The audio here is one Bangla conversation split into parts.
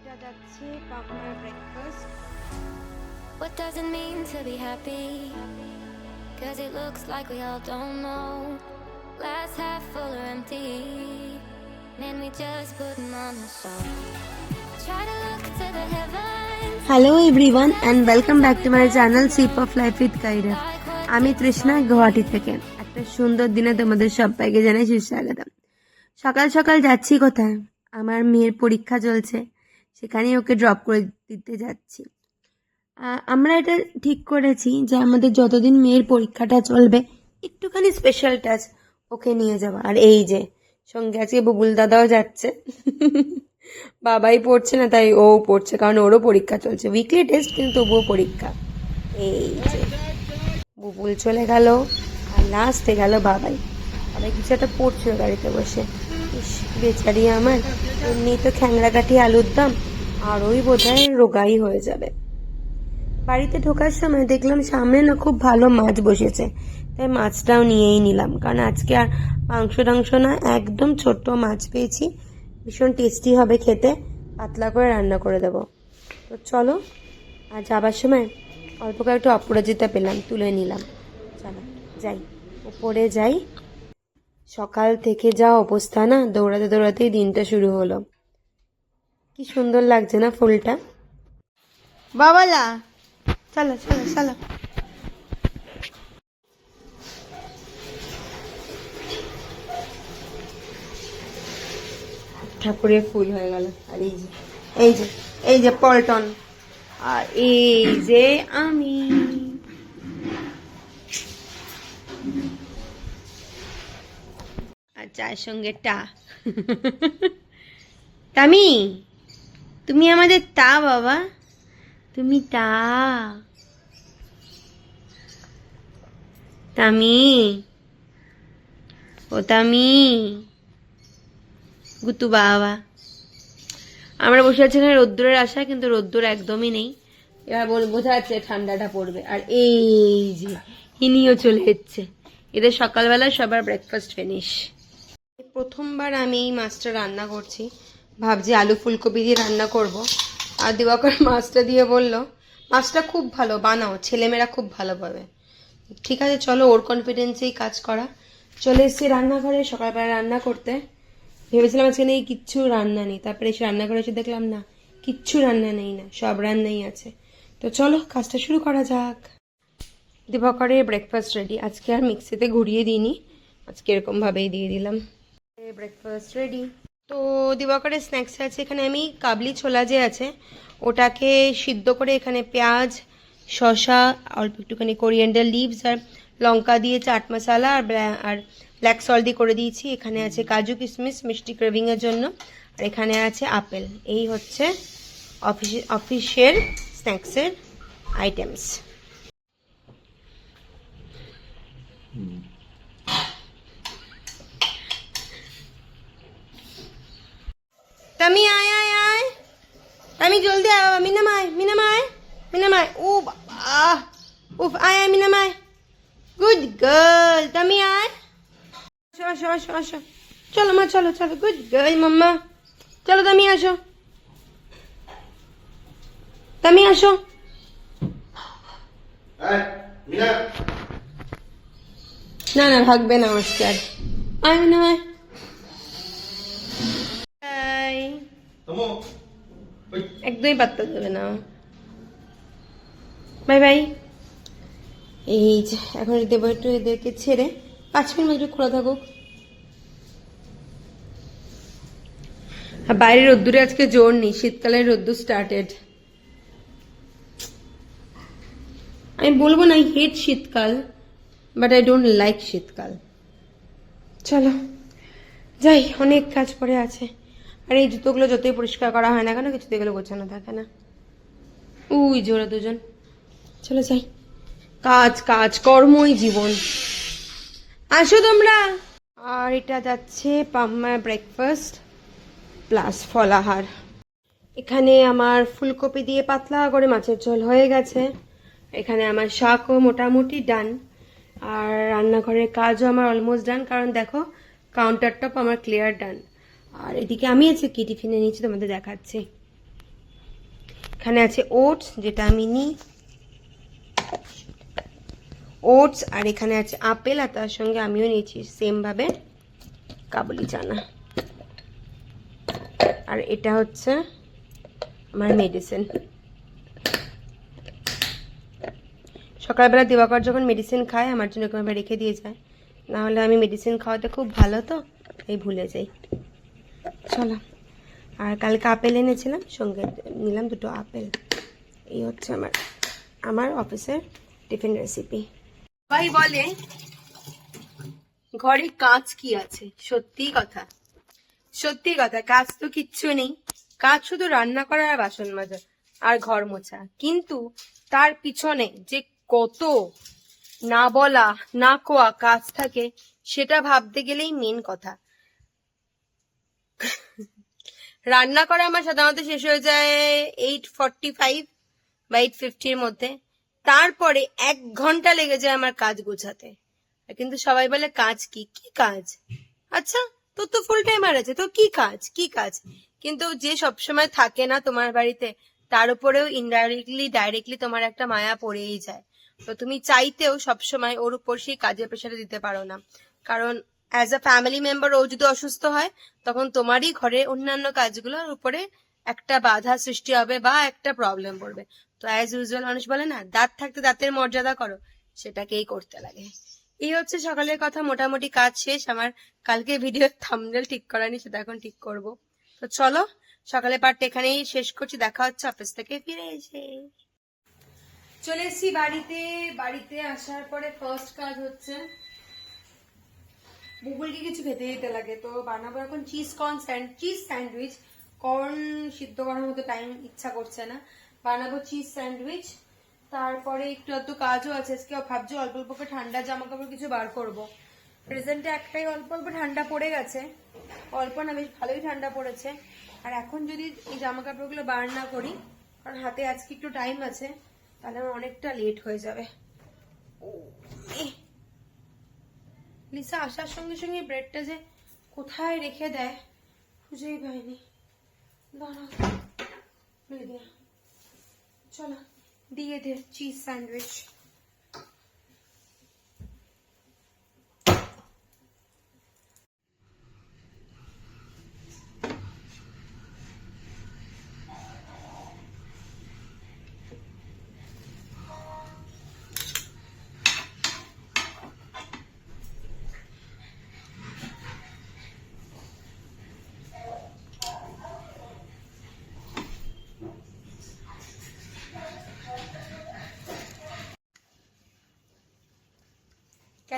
এটা যাচ্ছে পাবনার breakfast What does it mean to be happy? Cause it looks like we all don't know. Glass half full or empty. Man, we just putting on a show. Try to look to the heavens. And welcome back to my channel sip of life with Kaira Like what আমি তৃষ্ণা গুয়াহাটি থেকে একটা সুন্দর দিনে তোমাদের সবাইকে জানাই সুস্বাগতম সকাল সকাল যাচ্ছি কোথায় আমার মেয়ের পরীক্ষা চলছে সেখানেই ওকে ড্রপ করে দিতে যাচ্ছি। আমরা এটা ঠিক করেছি যে আমাদের যতদিন মেয়ের পরীক্ষাটা চলবে, একটুখানি স্পেশাল টাচ ওকে নিয়ে যাওয়া আর এই যে, সঙ্গে আজকে বুবুল দাদাও যাচ্ছে। বাবাই পড়ছে না, তাই ও পড়ছে, কারণ ওরও পরীক্ষা চলছে। উইকলি টেস্ট কিন্তু তবুও পরীক্ষা। এই যে, বুবুল চলে গেল, আর লাস্টে গেল বাবাই। বাবাই কিছু একটা পড়ছিল গাড়িতে বসে। বেচারি আমার। এমনি তো খ্যাংরা কাঠি আলুর দাম আর ওই বোধহয় রোগাই হয়ে যাবে। বাড়িতে ঢোকার সময় দেখলাম সামনে না খুব ভালো মাছ বসেছে। তাই মাছটাও নিয়েই নিলাম, কারণ আজকে আর মাংস টাংস না, একদম ছোট্ট মাছ পেয়েছি। ভীষণ টেস্টি হবে খেতে। পাতলা করে রান্না করে দেব। তো চলো আর যাবার সময় অল্প কয়েকটা অপরাজিতা পেলাম, তুলে নিলাম। চলো, যাই। উপরে যাই। সকাল থেকে যা অবস্থা না দৌড়াতে দৌড়াতেই দিনটা শুরু হলো। কি সুন্দর লাগছে না ফুলটা? বাবালা! চলো চলো চলো। ঠাকুরের ফুল হয়ে গেল। আর এই যে এই যে এই যে পল্টন। আর এই যে আমি আর চায়ের সঙ্গে টা তামি, তুমি আমাদের তা, বাবা। তুমি তা। তামি, ও তামি, গুতু বাবা। আমরা বসে আছি এখানে রোদ্দুরের আশায়, কিন্তু রোদ্দুর একদমই নেই। এবার বোঝা যাচ্ছে ঠান্ডাটা পড়বে। আর এই যে, ইনিও চলে এসছে। এদের সকালবেলা সবার ব্রেকফাস্ট ফিনিশ প্রথমবার আমি এই মাছটা রান্না করছি। ভাবছি আলু ফুলকপি দিয়ে রান্না করব। আর দিবাকর মাছটা দিয়ে বলল, মাছটা খুব ভালো, বানাও, ছেলেমেয়েরা খুব ভালো পাবে ঠিক আছে, চলো, ওর কনফিডেন্সেই কাজ করা। চলে এসেছি রান্নাঘরে, সকালবেলা রান্না করতে। ভেবেছিলাম আজকে নেই কিচ্ছু রান্না নেই। তারপরে এসে রান্না করে এসে দেখলাম, না, কিচ্ছু রান্না নেই, না, সব রান্নাই আছে। তো চলো, কাজটা শুরু করা যাক। দিবাকরের ব্রেকফাস্ট রেডি আজকে আর মিক্সিতে ঘুরিয়ে দিইনি। আজকে এরকমভাবেই দিয়ে দিলাম। ব্রেকফাস্ট রেডি তো দিবাকরের স্ন্যাক্স আছে, এখানে আমি কাবলি ছোলা যে আছে, ওটাকে সিদ্ধ করে এখানে পেঁয়াজ, শসা, অল্প একটুখানি কোরিয়েন্ডার লিভস আর লঙ্কা দিয়ে চাট মশলা আর আর ব্ল্যাক সল্ট দিয়ে করে দিয়েছি। এখানে আছে কাজু কিশমিশ, মিষ্টি ক্রেভিংয়ের জন্য। আর এখানে আছে আপেল। এই হচ্ছে অফিস অফিসের স্ন্যাক্সের আইটেমস তামি আয় আয় আয় তামি জলদি আয় বাবা মিনাম আয় মিনাম আয় মিনাম আয় ও বাবা উফ আয় আয় মিনাম আয় গুড গার্ল তামি আয়। আসো আসো আসো আসো। চলো মা চলো চলো। Good girl mamma. চলো তামি আসো। তামি আসো। না না ভাগবে না আজকে আর আয় মিনাম আয় আয় একদমই পাত্তা দেবে না। Bye bye. এই যে, এখন দেবো একটু এদেরকে ছেড়ে পাঁচ মিনিট একটু খোলা থাকুক। আর বাইরে রোদ্দুরে আজকে জোর নেই শীতকালের রোদ্দুর স্টার্টেড আমি বলব না হেট শীতকাল বাট আই ডোন্ট লাইক শীতকাল। চলো, যাই, অনেক কাজ পড়ে আছে। আর এই জুতোগুলো যতই পরিষ্কার করা হয় না কেন কিছুতে এগুলো গোছানো থাকে না। উই জোড়া দুজন। চলো যাই। কাজ কাজ, কর্মই জীবন। আসো তোমরা। আর এটা যাচ্ছে পাম্মার ব্রেকফাস্ট প্লাস ফলাহার। এখানে আমার ফুলকপি দিয়ে পাতলা করে মাছের ঝোল হয়ে গেছে। এখানে আমার শাকও মোটামুটি ডান। আর রান্নাঘরের কাজও আমার অলমোস্ট ডান কারণ দেখো কাউন্টার টপ আমার ক্লিয়ার ডান আর এদিকে আমি আছে, কি টিফিনে নিয়েছি তোমাদের দেখাচ্ছি। এখানে আছে ওটস, যেটা আমি নিই ওটস, আর এখানে আছে আপেল, আর তার সঙ্গে আমিও নিয়েছি সেমভাবে কাবুলি চানা। আর এটা হচ্ছে আমার মেডিসিন সকালবেলা দিবাকর যখন মেডিসিন খায়, আমার জন্য রেখে দিয়ে যায়। না হলে আমি মেডিসিন খাওয়াতে খুব ভালো তো, এই ভুলে যাই। চলো। আর কালকে আপেল এনেছিলাম, সঙ্গে নিলাম দুটো আপেল। এই হচ্ছে আমার আমার অফিসের টিফিন রেসিপি সবাই বলে, ঘরে কাজ কি আছে? সত্যি কথা। সত্যি কথা, কাজ তো কিচ্ছু নেই। কাজ শুধু রান্না করা আর বাসন মাজা, আর ঘর মোছা। কিন্তু তার পিছনে যে কত না বলা, না কোয়া কাজ থাকে, সেটা ভাবতে গেলেই মেন কথা। রান্না করা আমার সাধারণত শেষ হয়ে যায় এইট ফর্টি ফাইভ বা এইট ফিফটির মধ্যে। তারপরে এক ঘণ্টা লেগে যায় আমার কাজ গোছাতে। কিন্তু সবাই বলে, কাজ কি? কি কাজ? আচ্ছা তোর তো ফুল টাইমার আছে, তো কি কাজ? কি কাজ? কিন্তু যে সবসময় থাকে না তোমার বাড়িতে, তার উপরেও ইনডাইরেক্টলি ডাইরেক্টলি তোমার একটা মায়া পড়েই যায়। তো তুমি চাইতেও সবসময় ওর উপর সেই কাজের প্রেশারে দিতে পারো না। কারণ অ্যাজ আ ফ্যামিলি মেম্বার ও যদি অসুস্থ হয়, তখন তোমারই ঘরে অন্যান্য কাজগুলোর উপরে একটা বাধা সৃষ্টি হবে বা একটা প্রবলেম পড়বে। তো অ্যাজ ইউজুয়াল মানুষ বলে না, দাঁত থাকতে দাঁতের মর্যাদা করো, সেটাকেই করতে লাগে। এই হচ্ছে সকালের কথা, মোটামুটি কাজ শেষ। আমার কালকে ভিডিও থামনেল ঠিক করানি সেটা এখন ঠিক করব। তো চলো সকালে পার্ট এখানেই শেষ করছি। দেখা হচ্ছে অফিস থেকে ফিরে এসে। চলে এসেছি বাড়িতে। বাড়িতে আসার পরে ফার্স্ট কাজ হচ্ছে বুবুলকে কিছু খেতে দিতে লাগে। তো বানাবো এখন cheese corn sand cheese sandwich corn সিদ্ধ করার মতো টাইম ইচ্ছা করছে না। বানাবো চিজ স্যান্ডউইচ তারপরে একটু একটু কাজও আছে। আজকে ভাবছি অল্প অল্প করে ঠান্ডা জামা কাপড় কিছু বার করব। প্রেজেন্টে একটাই অল্প অল্প ঠান্ডা পড়ে গেছে। অল্প না, বেশ ভালোই ঠান্ডা পড়েছে। আর এখন যদি এই জামা কাপড়গুলো বার না করি, কারণ হাতে আজকে একটু টাইম আছে, তাহলে আমার অনেকটা লেট হয়ে যাবে। ও। লিসা আসার সঙ্গে সঙ্গে ব্রেডটা যে কোথায় রেখে দেয়, খুঁজেই পাইনি। গিয়া চলো, দিয়ে দে চিজ স্যান্ডউইচ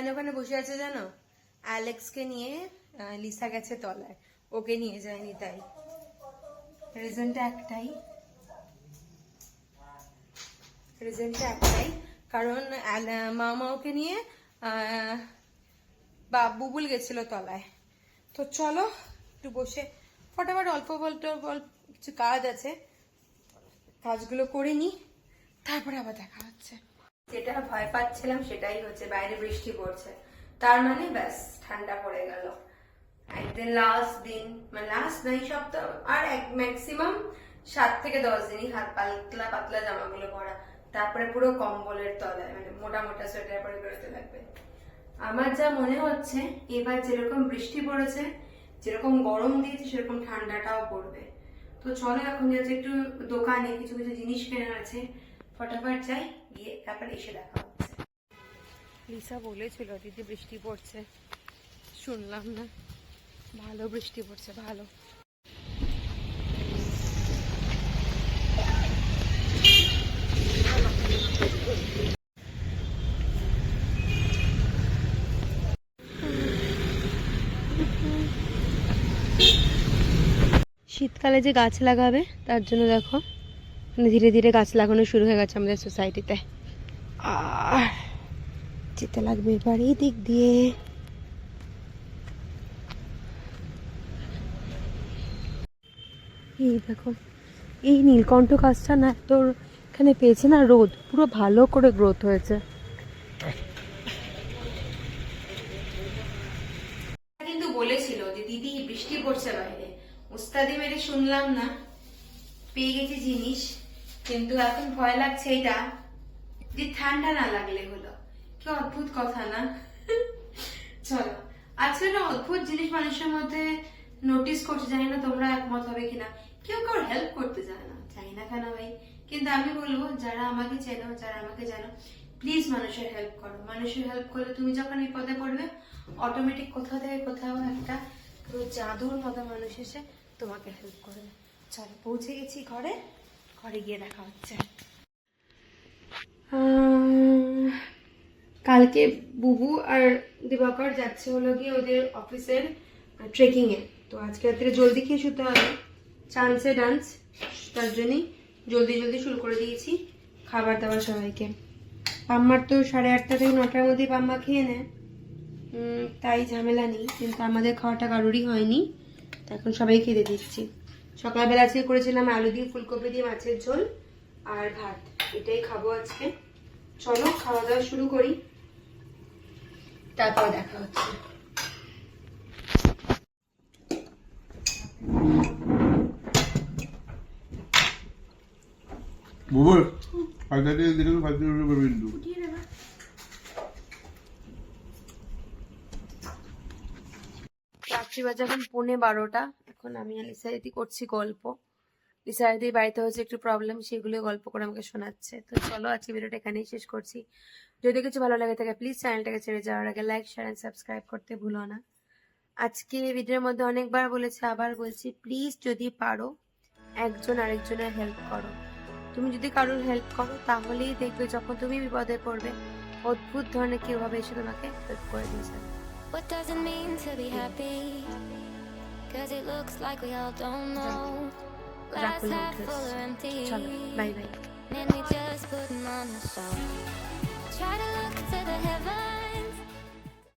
কেন ওখানে বসে আছে জানো? অ্যালেক্সকে নিয়ে লিসা গেছে তলায়। ওকে নিয়ে যায়নি তাই। রিজনটা একটাই। রিজনটা একটাই। কারণ মামা ওকে নিয়ে বা, বুবুল গেছিল তলায়। তো চলো, একটু বসে। ফটাফট অল্প বলতে কিছু কাজ আছে। কাজগুলো করে নি। তারপরে আবার দেখা হচ্ছে। যেটা ভয় পাচ্ছিলাম সেটাই হচ্ছে, বাইরে বৃষ্টি পড়ছে। তার মানে ব্যাস, ঠান্ডা পড়ে গেল। একদিন লাস্ট দিন মানে লাস্ট নাই সপ্তাহ, আর এক ম্যাক্সিমাম সাত থেকে দশ দিনই হাত পাতলা পাতলা জামাগুলো পরা। তারপরে পুরো কম্বলের তলায় মানে মোটা মোটা সোয়েটার পরে বেরোতে লাগবে। আমার যা মনে হচ্ছে, এবার যেরকম বৃষ্টি পড়েছে, যেরকম গরম দিয়েছে, সেরকম ঠান্ডাটাও পড়বে। তো চলো এখন যাচ্ছে একটু দোকানে কিছু কিছু জিনিস কেনার আছে, ফটাফট যাই। গিয়ে তারপর এসে দেখা হচ্ছে। লিসা বলেছিল, দিদি, বৃষ্টি পড়ছে। শুনলাম না। ভালো বৃষ্টি পড়ছে, ভালো। শীতকালে যে গাছ লাগাবে, তার জন্য দেখো। ধীরে ধীরে গাছ লাগানো শুরু হয়ে গেছে আমাদের সোসাইটিতে আর যেতে লাগবে এবার এই দিক দিয়ে। এই দেখো, এই নীলকণ্ঠ গাছটা না তোর এখানে পেয়েছে না রোদ, পুরো ভালো করে গ্রোথ হয়েছে। কিন্তু বলেছিল যে, দিদি, বৃষ্টি পড়ছে বাইরে। উস্তাদি মেরে শুনলাম না, পেয়ে গেছি জিনিস। কিন্তু এখন ভয় লাগছে এটা, যে ঠান্ডা না লাগলে হলো। কি অদ্ভুত কথা না? চলো আজকে না অদ্ভুত জিনিস মানুষের মধ্যে নোটিস করতে জানি না তোমরা একমত হবে কিনা। কেউ কারোর হেল্প করতে জানে না, জানি না কেন ভাই। কিন্তু আমি বলব, যারা আমাকে চেনো, যারা আমাকে জানো প্লিজ মানুষের হেল্প করো। মানুষের হেল্প করলে তুমি যখন বিপদে পড়বে অটোমেটিক কোথাও থেকে কোথাও একটা জাদুর মতো মানুষ এসে তোমাকে হেল্প করবে। চলো, পৌঁছে গেছি ঘরে। ঘরে গিয়ে দেখা হচ্ছে। কালকে বুবু আর দিবাকর যাচ্ছে হলো গিয়ে ওদের অফিসের ট্রেকিং এ। তো আজকে রাত্রে জলদি খেয়ে শুতে হবে। চান্সে ডান্স তার জন্যই জলদি জলদি শুরু করে দিয়েছি খাবার দাবার সবাইকে। পাম্মার তো সাড়ে আটটা থেকে নটার মধ্যেই পাম্মা খেয়ে নেয়। তাই ঝামেলা নেই, কিন্তু আমাদের খাওয়াটা কারোরই হয়নি। তো এখন সবাই খেতে দিচ্ছি। সকালবেলা আজকে করেছিলাম আলু দিয়ে ফুলকপি দিয়ে মাছের ঝোল আর ভাত। এটাই খাব আজকে। চলো খাওয়া দাওয়া শুরু করি। তারপর দেখা হচ্ছে। বুবুর ফাঁকা দিয়ে দিলে ফাঁকা দিয়ে করবি কিন্তু রাত্রি বাজে এখন পৌনে বারোটা এখন আমি আর লিসাইদি করছি গল্প। লিসাইদির বাড়িতে হয়েছে একটু প্রবলেম সেগুলো গল্প করে আমাকে শোনাচ্ছে। তো চলো আজকে ভিডিওটা এখানেই শেষ করছি। যদি কিছু ভালো লাগে থাকে প্লিজ চ্যানেলটাকে ছেড়ে যাওয়ার আগে লাইক শেয়ার অ্যান্ড সাবস্ক্রাইব করতে ভুলো না। আজকে ভিডিওর মধ্যে অনেকবার বলেছি, আবার বলছি প্লিজ যদি পারো, একজন আরেকজনের হেল্প করো। তুমি যদি কারোর হেল্প করো, তাহলেই দেখবে যখন তুমি বিপদে পড়বে, অদ্ভুত ধরনের কেউ হবে এসে তোমাকে হেল্প করে দিয়েছে। What does it mean to be happy? Cause it looks like we all don't know. Glass half full or empty. Man, we just putting on a show. Try to look to the heavens.